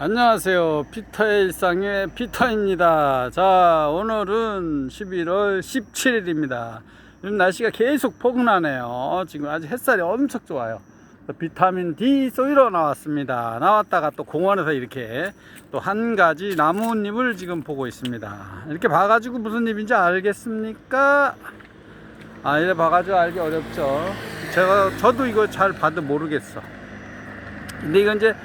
안녕하세요. 피터의 일상의 피터입니다. 자, 오늘은 11월 17일입니다. 요즘 날씨가 계속 포근하네요. 지금 아직 햇살이 엄청 좋아요. 비타민 D 쏘이러 나왔습니다. 나왔다가 또 공원에서 이렇게 또 한 가지 나뭇잎을 지금 보고 있습니다. 이렇게 봐가지고 무슨 잎인지 알겠습니까? 아, 이래 봐가지고 알기 어렵죠. 제가, 저도 이거 잘 봐도 모르겠어. 근데 이건 이제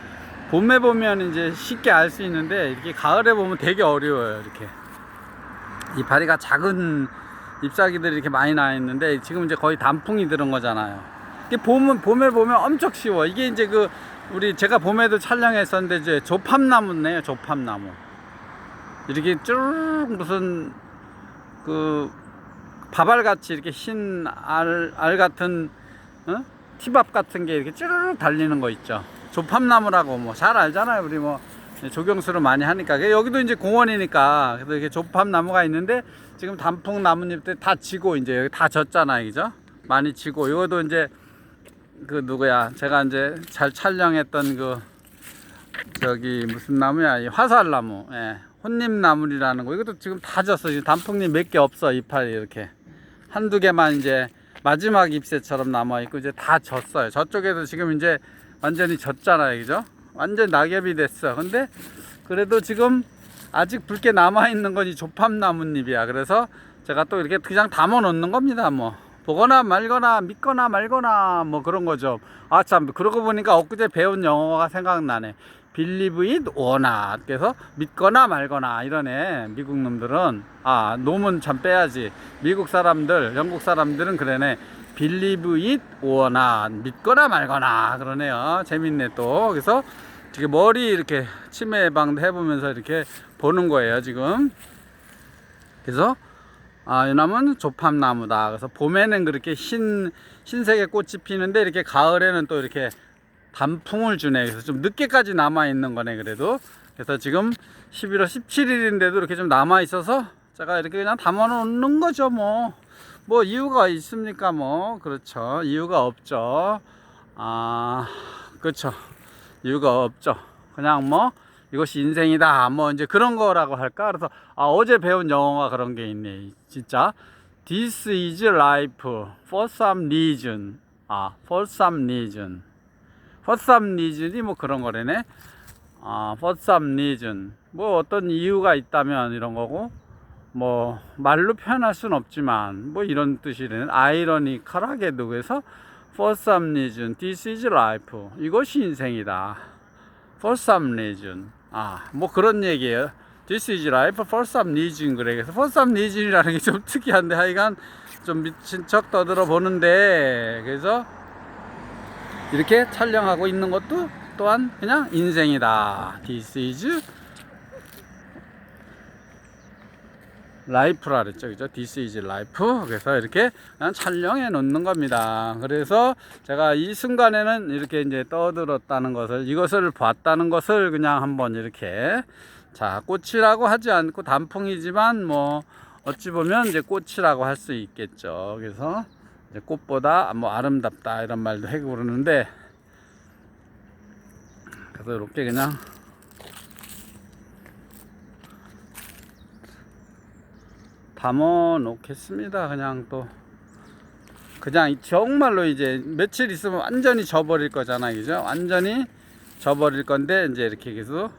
봄에 보면 이제 쉽게 알 수 있는데 이렇게 가을에 보면 되게 어려워요 이렇게 이파리가 작은 잎사귀들이 이렇게 많이 나 있는데 지금 이제 거의 단풍이 들은 거잖아요 이게 봄은 봄에 보면 엄청 쉬워 이게 이제 그 우리 제가 봄에도 촬영했었는데 이제 조팝나무네요 조팝나무 이렇게 쭉 무슨 그 바발같이 이렇게 흰 알 알 같은 어? 티밥 같은 게 이렇게 쭉 달리는 거 있죠. 조팝나무라고 뭐 잘 알잖아요. 우리 뭐 조경수를 많이 하니까. 여기도 이제 공원이니까 그래서 이렇게 조팝나무가 있는데 지금 단풍 나뭇잎들 다 지고 이제 여기 다 졌잖아요. 그죠? 많이 지고 이것도 이제 그 누구야? 제가 이제 잘 촬영했던 그 저기 무슨 나무야? 이 화살나무. 예. 혼잎나물이라는 거. 이것도 지금 다 졌어. 요 단풍잎 몇 개 없어. 이파리 이렇게. 한두 개만 이제 마지막 잎새처럼 남아 있고 이제 다 졌어요. 저쪽에도 지금 이제 완전히 졌잖아요. 그죠? 완전 낙엽이 됐어. 근데 그래도 지금 아직 붉게 남아 있는 건이 조팝나뭇잎이야. 그래서 제가 또 이렇게 그냥 담아 놓는 겁니다. 뭐 보거나 말거나 믿거나 말거나 뭐 그런 거죠. 아 참 그러고 보니까 엊그제 배운 영어가 생각나네. It or not. 그래서 믿거나 말거나 이러네. 미국 놈들은 아 놈은 참 빼야지. 미국 사람들, 영국 사람들은 그러네. it or not. 믿거나 말거나 그러네요. 재밌네 또. 그래서 지금 머리 이렇게 치매 예방도 해보면서 이렇게 보는 거예요 지금. 그래서 아, 이 나무는 조팝나무다. 그래서 봄에는 그렇게 흰, 흰색의 꽃이 피는데 이렇게 가을에는 또 이렇게 단풍을 주네. 그래서 좀 늦게까지 남아 있는 거네, 그래도. 그래서 지금 11월 17일인데도 이렇게 좀 남아 있어서 제가 이렇게 그냥 담아 놓는 거죠, 뭐. 뭐 이유가 있습니까, 뭐. 그렇죠. 이유가 없죠. 아, 그렇죠. 이유가 없죠. 그냥 뭐 이것이 인생이다. 뭐 이제 그런 거라고 할까? 그래서 아, 어제 배운 영어가 그런 게 있네. 진짜. This is life for some reason. 아, for some reason. Some reason이 뭐 그런 거래네. 아, some reason. 뭐 어떤 이유가 있다면 이런 거고. 뭐 말로 표현할 수는 없지만 뭐 이런 뜻이래는 아이러니컬하게도 그래서 for some reason this is life 이것이 인생이다 for some reason 아 뭐 그런 얘기예요 this is life for some reason 그래 그래서 for some reason이라는 게 좀 특이한데 하여간 좀 미친 척 떠들어 보는데 그래서 이렇게 촬영하고 있는 것도 또한 그냥 인생이다 this is 라이프라 그랬죠. 그죠? This is life. 그래서 이렇게 그냥 촬영해 놓는 겁니다. 그래서 제가 이 순간에는 이렇게 이제 떠들었다는 것을, 이것을 봤다는 것을 그냥 한번 이렇게 자, 꽃이라고 하지 않고 단풍이지만 뭐 어찌 보면 이제 꽃이라고 할 수 있겠죠. 그래서 꽃보다 뭐 아름답다 이런 말도 하고 그러는데 그래서 이렇게 그냥 담아 놓겠습니다. 그냥 또 그냥 정말로 이제 며칠 있으면 완전히 져버릴 거잖아요. 그죠? 완전히 져버릴 건데 이제 이렇게 계속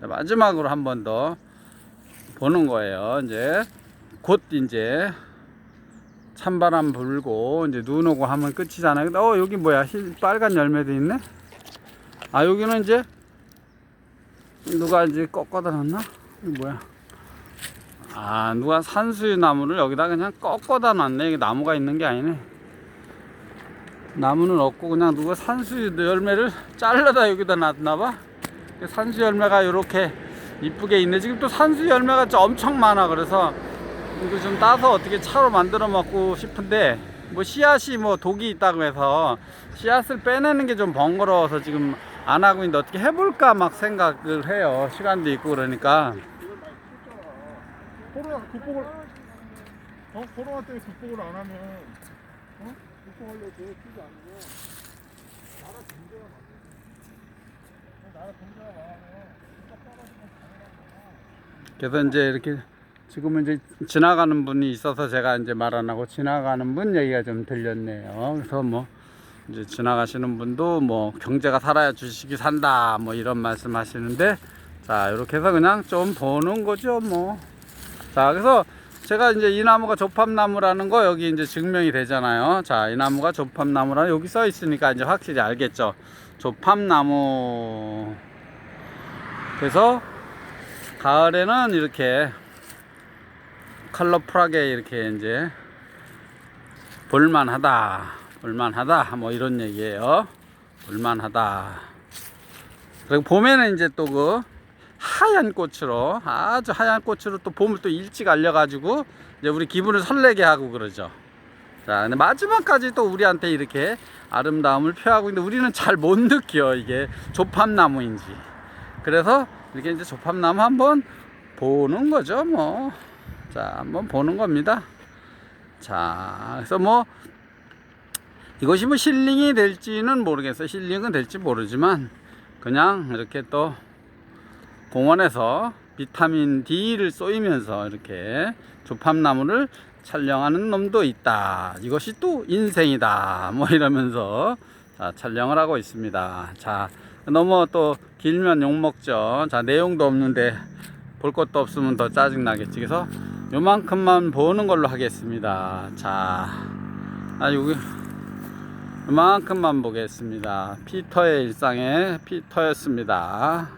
마지막으로 한 번 더 보는 거예요. 이제 곧 이제 찬바람 불고 이제 눈 오고 하면 끝이잖아요. 어 여기 뭐야? 흰 빨간 열매도 있네. 아 여기는 이제 누가 이제 꺾어다 놨나? 이거 뭐야? 아 누가 산수유 나무를 여기다 그냥 꺾어다 놨네 이게 나무가 있는 게 아니네 나무는 없고 그냥 누가 산수유 열매를 잘라다 여기다 놨나봐 산수 열매가 이렇게 이쁘게 있네 지금 또 산수 열매가 좀 엄청 많아 그래서 이거 좀 따서 어떻게 차로 만들어 먹고 싶은데 뭐 씨앗이 뭐 독이 있다고 해서 씨앗을 빼내는 게 좀 번거로워서 지금 안 하고 있는데 어떻게 해볼까 막 생각을 해요. 시간도 있고 그러니까. 코로나 극복을 어? 코로나 때문에 극복을 안 하면 어? 극복하려고 계획 쓰지 않고 나라 경제가 나라 경제가 망하면 진짜 떨어지면 그래서 이제 이렇게 지금은 이제 지나가는 분이 있어서 제가 이제 말 안 하고 지나가는 분 얘기가 좀 들렸네요. 그래서 뭐 이제 지나가시는 분도 뭐 경제가 살아야 주식이 산다 뭐 이런 말씀 하시는데 자 이렇게 해서 그냥 좀 보는 거죠 뭐. 자 그래서 제가 이제 이 나무가 조팝나무라는 거 여기 이제 증명이 되잖아요. 자 이 나무가 조팝나무라 여기 써 있으니까 이제 확실히 알겠죠. 조팝나무. 그래서 가을에는 이렇게 컬러풀하게 이렇게 이제 볼만하다 볼만하다 뭐 이런 얘기예요. 볼만하다. 그리고 봄에는 이제 또 그 하얀 꽃으로 아주 하얀 꽃으로 또 봄을 또 일찍 알려가지고 이제 우리 기분을 설레게 하고 그러죠. 자 근데 마지막까지 또 우리한테 이렇게 아름다움을 표하고 있는데 우리는 잘 못 느껴 이게 조팝나무인지. 그래서 이렇게 이제 조팝나무 한번 보는 거죠 뭐 자, 한번 보는 겁니다. 자, 그래서 뭐 이것이 뭐 힐링이 될지는 모르겠어요. 힐링은 될지 모르지만 그냥 이렇게 또 공원에서 비타민 D를 쏘이면서 이렇게 조팝나무를 촬영하는 놈도 있다. 이것이 또 인생이다. 뭐 이러면서 자, 촬영을 하고 있습니다. 자, 너무 또 길면 욕먹죠. 자, 내용도 없는데 볼 것도 없으면 더 짜증 나겠지. 그래서 요만큼만 보는 걸로 하겠습니다. 자, 아 여기 요만큼만 보겠습니다. 피터의 일상의 피터였습니다.